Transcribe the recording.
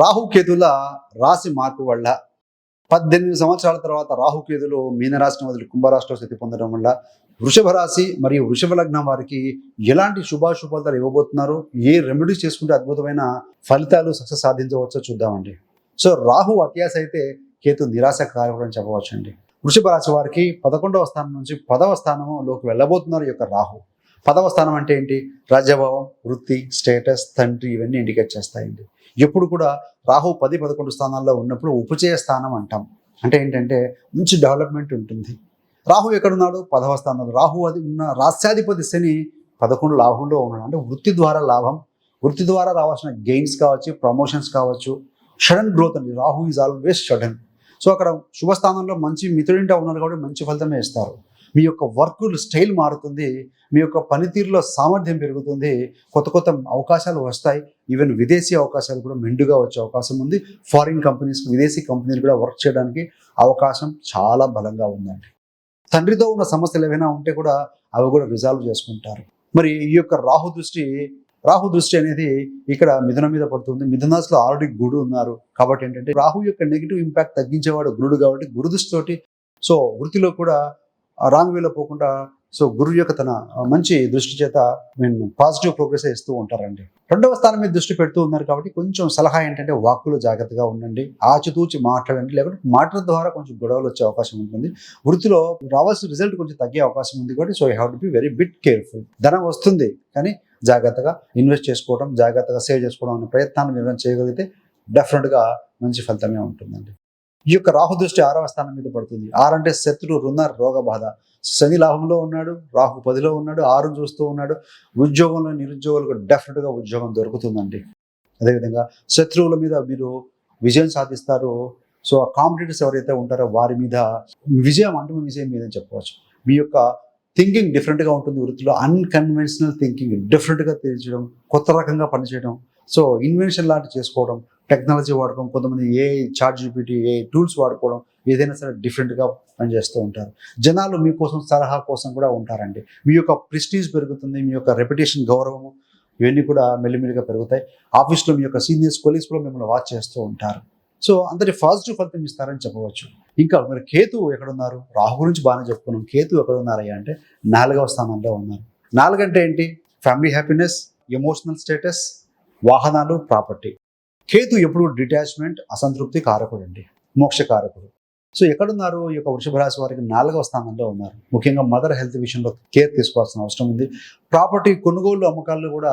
రాహుకేతుల రాశి మార్పు వల్ల పద్దెనిమిది సంవత్సరాల తర్వాత రాహుకేతులు మీనరాశిని వదిలి కుంభరాశిలో స్థితి పొందడం వల్ల వృషభ రాశి మరియు వృషభ లగ్నం వారికి ఎలాంటి శుభాశుభ ఫలితాలు ఇవ్వబోతున్నారు? ఏ రెమెడీస్ చేసుకుంటే అద్భుతమైన ఫలితాలు సక్సెస్ సాధించవచ్చో చూద్దామండి. సో రాహు అత్యాశ అయితే కేతు నిరాశ కారకుడు అని చెప్పవచ్చండి. వృషభ రాశి వారికి పదకొండవ స్థానం నుంచి పదవ స్థానంలోకి వెళ్ళబోతున్నారు ఈ యొక్క రాహు. పదవ స్థానం అంటే ఏంటి? రాజ్యభావం వృత్తి స్టేటస్ తండ్రి ఇవన్నీ ఇండికేట్ చేస్తాయండి. ఎప్పుడు కూడా రాహు పది పదకొండు స్థానాల్లో ఉన్నప్పుడు ఉపచయ స్థానం అంటాం. అంటే ఏంటంటే మంచి డెవలప్మెంట్ ఉంటుంది. రాహు ఎక్కడున్నాడు? పదవ స్థానంలో. రాహు అది ఉన్న రాస్యాధిపతి శని పదకొండు లాభంలో ఉన్నాడు. అంటే వృత్తి ద్వారా లాభం వృత్తి ద్వారా రావాల్సిన గెయిన్స్ కావచ్చు ప్రమోషన్స్ కావచ్చు షడన్ గ్రోత్ అండి. Rahu is always sudden so అక్కడ శుభస్థానంలో మంచి మిత్రుడింటా ఉన్నారు కాబట్టి మంచి ఫలితమే ఇస్తారు. మీ యొక్క వర్క్ స్టైల్ మారుతుంది మీ యొక్క పనితీరులో సామర్థ్యం పెరుగుతుంది కొత్త కొత్త అవకాశాలు వస్తాయి. ఈవెన్ విదేశీ అవకాశాలు కూడా మెండుగా వచ్చే అవకాశం ఉంది. ఫారిన్ కంపెనీస్కి విదేశీ కంపెనీలు కూడా వర్క్ చేయడానికి అవకాశం చాలా బలంగా ఉందండి. తండ్రితో ఉన్న సమస్యలు ఏమైనా ఉంటే కూడా అవి కూడా రిజాల్వ్ చేసుకుంటారు. మరి ఈ యొక్క రాహు దృష్టి రాహు దృష్టి అనేది ఇక్కడ మిథున మీద పడుతుంది. మిథునాస్లో ఆల్రెడీ గురుడు ఉన్నారు. కాబట్టి ఏంటంటే రాహు యొక్క నెగిటివ్ ఇంపాక్ట్ తగ్గించేవాడు గురుడు కాబట్టి గురు దృష్టితోటి సో వృత్తిలో కూడా రాంగ్ వేలో పోకుండా సో గురువు యొక్క తన మంచి దృష్టి చేత నేను పాజిటివ్ ప్రోగ్రెస్ ఇస్తూ ఉంటారండి. రెండవ స్థానం మీద దృష్టి పెడుతూ ఉన్నారు కాబట్టి కొంచెం సలహా ఏంటంటే వాక్కులు జాగ్రత్తగా ఉండండి. ఆచితూచి మాట్లాడండి. లేకుంటే మాటల ద్వారా కొంచెం గొడవలు వచ్చే అవకాశం ఉంటుంది. వృత్తిలో రావాల్సిన రిజల్ట్ కొంచెం తగ్గే అవకాశం ఉంది కాబట్టి so you have to be very bit careful ధనం వస్తుంది కానీ జాగ్రత్తగా ఇన్వెస్ట్ చేసుకోవడం జాగ్రత్తగా సేవ్ చేసుకోవడం అనే ప్రయత్నాన్ని మీరు చేయగలిగితే డెఫినెట్గా మంచి ఫలితమే ఉంటుందండి. ఈ యొక్క రాహు దృష్టి ఆరవ స్థానం మీద పడుతుంది. ఆరు అంటే శత్రు రుణ రోగ బాధ. శని లాభంలో ఉన్నాడు రాహు పదిలో ఉన్నాడు ఆరు చూస్తూ ఉన్నాడు. ఉద్యోగంలో నిరుద్యోగులకు డెఫినెట్గా ఉద్యోగం దొరుకుతుందండి. అదేవిధంగా శత్రువుల మీద మీరు విజయం సాధిస్తారు. సో ఆ కాంపిటేటర్స్ ఎవరైతే ఉంటారో వారి మీద విజయం అంటే విజయం మీద చెప్పవచ్చు మీ యొక్క థింకింగ్ డిఫరెంట్గా ఉంటుంది. వృత్తిలో అన్కన్వెన్షనల్ థింకింగ్ డిఫరెంట్గా తెలియచడం కొత్త రకంగా పనిచేయడం. సో ఇన్వెన్షన్ లాంటి చేసుకోవడం టెక్నాలజీ వాడకం కొంతమంది ఏ చార్ట్ జీపీటీ ఏ టూల్స్ వాడుకోవడం ఏదైనా సరే డిఫరెంట్గా పనిచేస్తూ ఉంటారు. జనాలు మీకోసం సలహా కోసం కూడా ఉంటారండి. మీ యొక్క ప్రెస్టీజ్ పెరుగుతుంది మీ యొక్క రెప్యుటేషన్ గౌరవము ఇవన్నీ కూడా మెల్లిమెల్లిగా పెరుగుతాయి. ఆఫీస్లో మీ యొక్క సీనియర్స్ కొలీగ్స్ కూడా మిమ్మల్ని వాచ్ చేస్తూ ఉంటారు. సో అందరి పాజిటివ్ ఫలితం ఇస్తారని చెప్పవచ్చు. ఇంకా మరి కేతు ఎక్కడున్నారు? రాహు గురించి బాగానే చెప్పుకున్నాం. కేతు ఎక్కడున్నారయ్యా అంటే నాలుగవ స్థానంలో ఉన్నారు. నాలుగంటే ఏంటి? ఫ్యామిలీ హ్యాపీనెస్ ఎమోషనల్ స్టేటస్ వాహనాలు ప్రాపర్టీ కేతు ఎప్పుడు డిటాచ్మెంట్ అసంతృప్తి కారకుడు అండి మోక్ష కారకుడు సో ఎక్కడున్నారు? ఈ యొక్క వృషభ రాశి వారికి నాలుగవ స్థానంలో ఉన్నారు. ముఖ్యంగా మదర్ హెల్త్ విషయంలో కేర్ తీసుకోవాల్సిన అవసరం ఉంది. ప్రాపర్టీ కొనుగోలు అమ్మకాలు కూడా